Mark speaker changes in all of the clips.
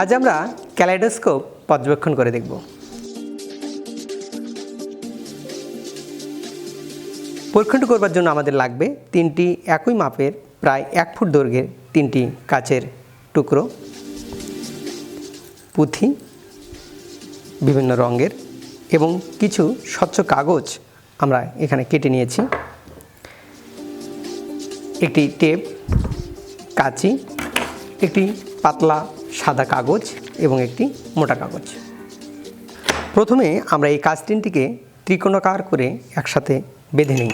Speaker 1: আজ আমরা ক্যালাইডোস্কোপ পর্যবেক্ষণ করে দেখব। পরীক্ষণটি করবার জন্য আমাদের লাগবে তিনটি একই মাপের, প্রায় এক ফুট দৈর্ঘ্যের তিনটি কাচের টুকরো। পুঁথি, বিভিন্ন রঙের এবং কিছু স্বচ্ছ কাগজ আমরা এখানে কেটে নিয়েছি। একটি টেপ, কাঁচি, একটি পাতলা সাদা কাগজ এবং একটি মোটা কাগজ। প্রথমে আমরা এই কাজ তিনটিকে ত্রিকোণাকার করে একসাথে বেঁধে নিই।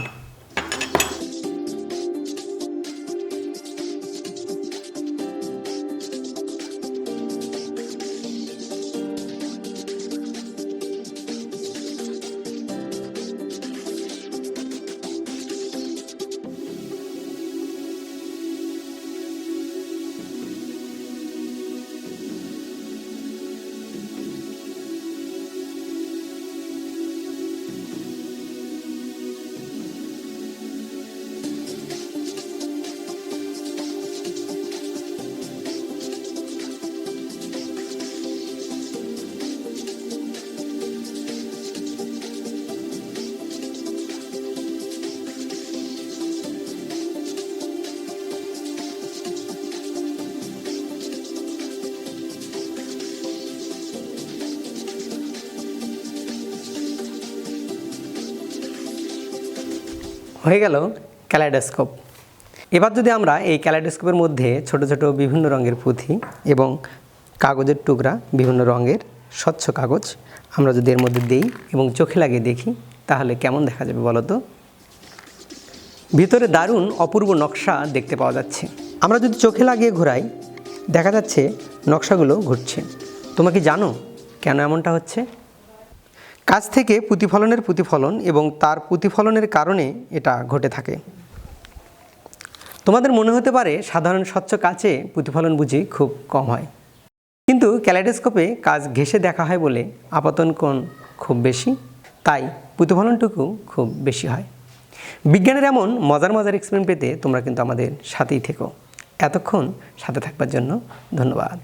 Speaker 1: হয়ে গেল ক্যালাইডোস্কোপ। এবার যদি আমরা এই ক্যালাইডোস্কোপের মধ্যে ছোট ছোট বিভিন্ন রঙের পুঁথি এবং কাগজের টুকরা, বিভিন্ন রঙের স্বচ্ছ কাগজ আমরা যদি এর মধ্যে দিই এবং চোখে লাগিয়ে দেখি, তাহলে কেমন দেখা যাবে বলো তো? ভিতরে দারুণ অপূর্ব নকশা দেখতে পাওয়া যাচ্ছে। আমরা যদি চোখে লাগিয়ে ঘোরাই, দেখা যাচ্ছে নকশাগুলো ঘুরছে। তোমরা কি জানো কেন এমনটা হচ্ছে? কাজ থেকে প্রতিফলনের প্রতিফলন এবং তার প্রতিফলনের কারণে এটা ঘটে থাকে। তোমাদের মনে হতে পারে সাধারণ স্বচ্ছ কাচে প্রতিফলন বুঝি খুব কম হয়। কিন্তু ক্যালাইডোস্কোপে কাজ ঘেসে দেখা হয় বলে আপাতন কোণ খুব বেশি, তাই প্রতিফলনটুকু খুব বেশি হয়। বিজ্ঞানের এমন মজার মজার এক্সপেরিমেন্ট পেতে তোমরা কিন্তু আমাদের সাথেই থেকো। এতক্ষণ সাথে থাকবার জন্য ধন্যবাদ।